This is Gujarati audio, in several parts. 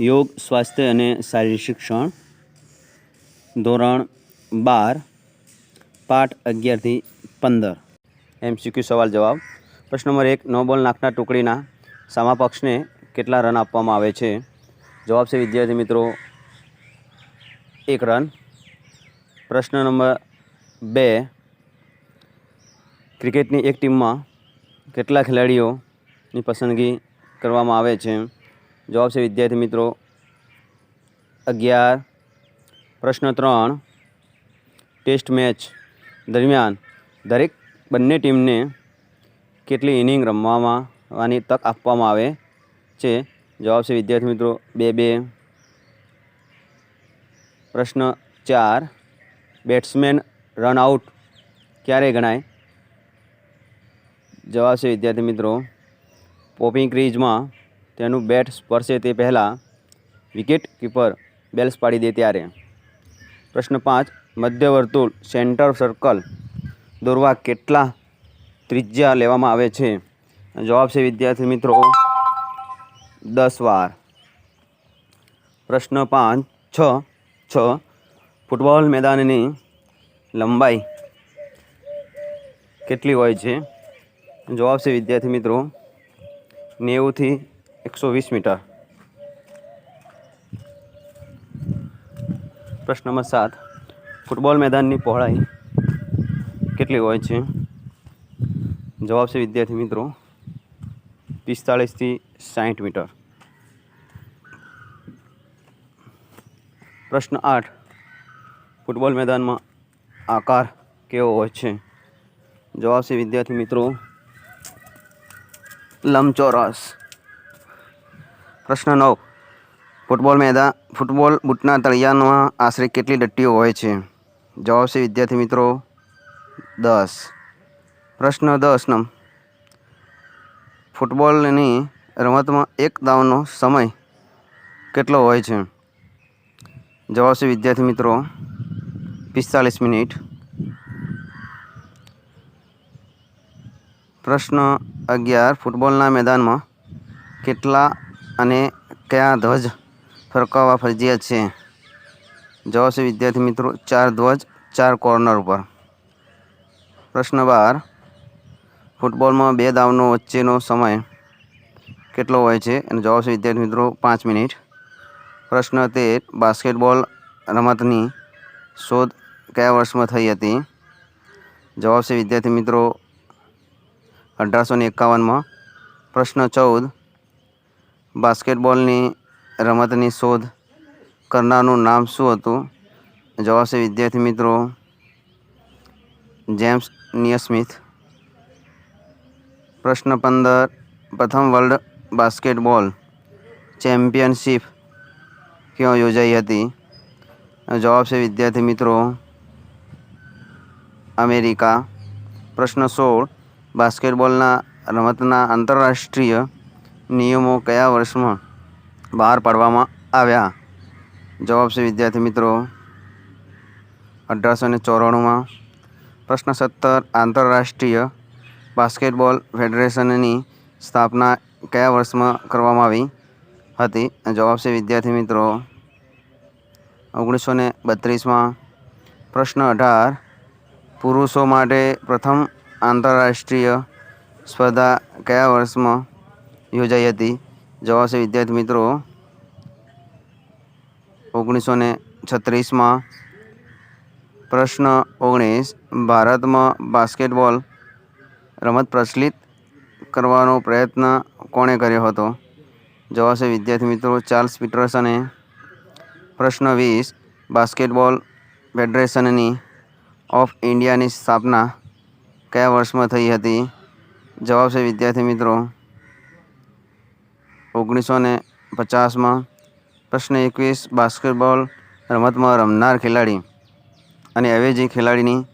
યોગ, સ્વાસ્થ્ય અને શારીરિક શિક્ષણ. ધોરણ બાર, પાઠ અગિયારથી પંદર. એમસીક્યુ સવાલ જવાબ. પ્રશ્ન નંબર એક, નો બોલ નાખનાર ટુકડીના સામા પક્ષને કેટલા રન આપવામાં આવે છે? જવાબ છે વિદ્યાર્થી મિત્રો, એક રન. પ્રશ્ન નંબર બે, ક્રિકેટની એક ટીમમાં કેટલા ખેલાડીઓની પસંદગી કરવામાં આવે છે? જવાબ છે વિદ્યાર્થી મિત્રો અગિયાર. પ્રશ્ન ત્રણ. ટેસ્ટ મેચ દરમિયાન દરેક બંને ટીમને કેટલી ઇનિંગ રમવામાં તક આપવામાં આવે છે? જવાબ છે વિદ્યાર્થી મિત્રો બે બે. પ્રશ્ન ચાર. બેટ્સમેન રન આઉટ ક્યારે ગણાય? જવાબ છે વિદ્યાર્થી મિત્રો પોપિંગ ક્રીઝમાં તેનું બેટ સ્પર્શે તે પહેલાં વિકેટ કીપર બેલ્સ પાડી દે ત્યારે. પ્રશ્ન પાંચ મધ્યવર્તુળ સેન્ટર સર્કલ દોરવા કેટલા ત્રિજ્યા લેવામાં આવે છે? જવાબ છે વિદ્યાર્થી મિત્રો દસ વાર. પ્રશ્ન પાંચ, છ છ, ફૂટબોલ મેદાનની લંબાઈ કેટલી હોય છે? જવાબ છે વિદ્યાર્થી મિત્રો નેવુંથી એકસો વીસ મીટર. પ્રશ્ન નંબર સાત. ફૂટબોલ મેદાનની પહોળાઈ કેટલી હોય છે? જવાબ છે, વિદ્યાર્થી મિત્રો, પિસ્તાળીસથી સાઠ મીટર. પ્રશ્ન આઠ. ફૂટબોલ મેદાનમાં આકાર કેવો હોય છે? જવાબ છે, વિદ્યાર્થી મિત્રો, લંબચોરસ. પ્રશ્ન નવ. ફૂટબોલ મેદાન, ફૂટબોલ બૂટના તળિયામાં આશરે કેટલી ડટ્ટીઓ હોય છે? જવાબ છે વિદ્યાર્થી મિત્રો દસ. પ્રશ્ન દસ નમ ફૂટબોલની રમતમાં એક દાવનો સમય કેટલો હોય છે? જવાબ છે વિદ્યાર્થી મિત્રો પિસ્તાલીસ મિનિટ. પ્રશ્ન અગિયાર. ફૂટબોલના મેદાનમાં કેટલા અને કયા ધ્વજ ફરકાવવા ફરજિયાત છે? જવાબ છે વિદ્યાર્થી મિત્રો, ચાર ધ્વજ, ચાર કોર્નર ઉપર. પ્રશ્ન બાર, ફૂટબોલમાં બે દાવનો વચ્ચેનો સમય કેટલો હોય છે? અને જવાબ છે વિદ્યાર્થી મિત્રો, પાંચ મિનિટ. પ્રશ્ન તેર, બાસ્કેટબોલ રમતની શોધ કયા વર્ષમાં થઈ હતી? જવાબ છે વિદ્યાર્થી મિત્રો, અઢારસો ને એકાવનમાં. પ્રશ્ન ચૌદ બાસ્કેટબોલની રમતની શોધ કરનારનું નામ શું હતું? જવાબ છે વિદ્યાર્થી મિત્રો, જેમ્સ નિયસ્મિથ પ્રશ્ન પંદર, પ્રથમ વર્લ્ડ બાસ્કેટબોલ ચેમ્પિયનશિપ ક્યાં યોજાઈ હતી? જવાબ છે વિદ્યાર્થી મિત્રો, અમેરિકા. પ્રશ્ન સોળ, બાસ્કેટબોલના રમતના આંતરરાષ્ટ્રીય નિયમો કયા વર્ષમાં બહાર પાડવામાં આવ્યા? જવાબ છે વિદ્યાર્થી મિત્રો અઢારસો ને ચોરાણુંમાં. પ્રશ્ન સત્તર, આંતરરાષ્ટ્રીય બાસ્કેટબોલ ફેડરેશનની સ્થાપના કયા વર્ષમાં કરવામાં આવી હતી? જવાબ છે વિદ્યાર્થી મિત્રો ઓગણીસો ને બત્રીસમાં. પ્રશ્ન અઢાર, પુરુષો માટે પ્રથમ આંતરરાષ્ટ્રીય સ્પર્ધા કયા વર્ષમાં યોજાઈ હતી. જવાબ છે વિદ્યાર્થી મિત્રો ઓગણીસો ને છત્રીસમાં. પ્રશ્ન ઓગણીસ, ભારતમાં બાસ્કેટબોલ રમત પ્રચલિત કરવાનો પ્રયત્ન કોણે કર્યો હતો? જવાબ છે વિદ્યાર્થી મિત્રો ચાર્લ્સ પીટરસને. પ્રશ્ન વીસ બાસ્કેટબોલ ફેડરેશનની ઓફ ઇન્ડિયાની સ્થાપના કયા વર્ષમાં થઈ હતી? જવાબ છે વિદ્યાર્થી મિત્રો ઓગણીસો ને પચાસમાં પ્રશ્ન એકવીસ, બાસ્કેટબોલ રમતમાં રમનાર ખેલાડી. અને અવેજી ખેલાડીની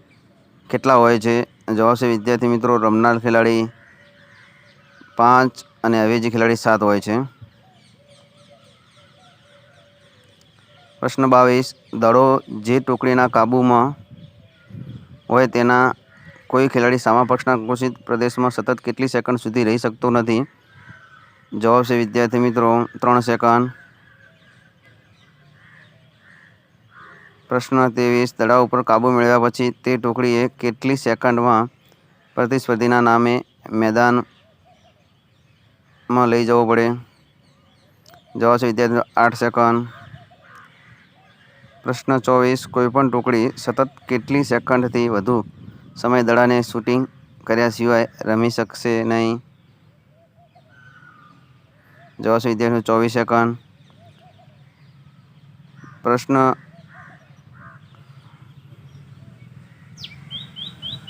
કેટલા હોય છે, જવાબ છે વિદ્યાર્થી મિત્રો, રમનાર ખેલાડી પાંચ અને અવેજી ખેલાડી સાત હોય છે. પ્રશ્ન બાવીસ, દળો જે ટુકડીના કાબૂમાં હોય તેના કોઈ ખેલાડી સામા પક્ષના ઘોષિત પ્રદેશમાં સતત કેટલી સેકન્ડ સુધી રહી શકતો નથી. જવાબ છે વિદ્યાર્થી મિત્રો, ત્રણ સેકન્ડ. પ્રશ્ન ત્રેવીસ, તળાવ ઉપર કાબૂ મેળવ્યા પછી તે ટુકડીએ કેટલી સેકન્ડમાં પ્રતિસ્પર્ધીના નામે મેદાનમાં લઈ જવો પડે? જવાબ છે વિદ્યાર્થી આઠ સેકન્ડ. પ્રશ્ન ચોવીસ, કોઈપણ ટુકડી સતત કેટલી સેકન્ડથી વધુ સમય દડાને શૂટિંગ કર્યા સિવાય રમી શકશે નહીં? જવાબ છે વિદ્યાર્થીઓ ચોવીસ સેકન્ડ પ્રશ્ન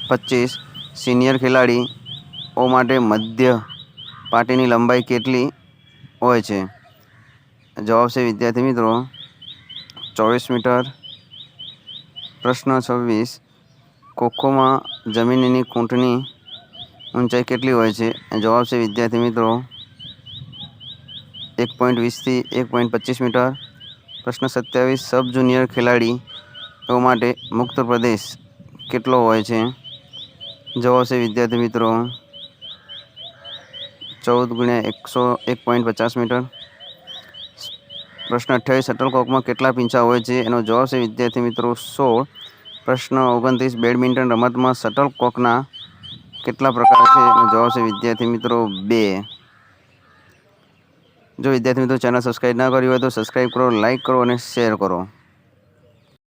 પચીસ. સિનિયર ખેલાડીઓ માટે મધ્ય પાટીની લંબાઈ કેટલી હોય છે? જવાબ છે વિદ્યાર્થી મિત્રો, ચોવીસ મીટર. પ્રશ્ન છવ્વીસ. ખોખોમાં જમીનની ખૂંટની ઊંચાઈ કેટલી હોય છે? જવાબ છે વિદ્યાર્થી મિત્રો એક પોઈન્ટ વીસથી એક પોઈન્ટ પચીસ મીટર. પ્રશ્ન સત્યાવીસ સબ જુનિયર ખેલાડીઓ માટે મુક્ત પ્રદેશ કેટલો હોય છે? જવાબ છે વિદ્યાર્થી મિત્રો ચૌદ ગુણ્યા એકસો એક પોઈન્ટ પચાસ મીટર. પ્રશ્ન અઠ્યાવીસ શટલકોકમાં કેટલા પીંછા હોય છે? એનો જવાબ છે વિદ્યાર્થી મિત્રો સોળ. પ્રશ્ન ઓગણત્રીસ, બેડમિન્ટન રમતમાં શટલકોકના કેટલા પ્રકાર છે? એનો જવાબ છે વિદ્યાર્થી મિત્રો બે. જો વિદ્યાર્થી મિત્રો ચેનલ સબસ્ક્રાઈબ ના કરી હોય તો સબસ્ક્રાઈબ કરો લાઈક કરો અને શેર કરો.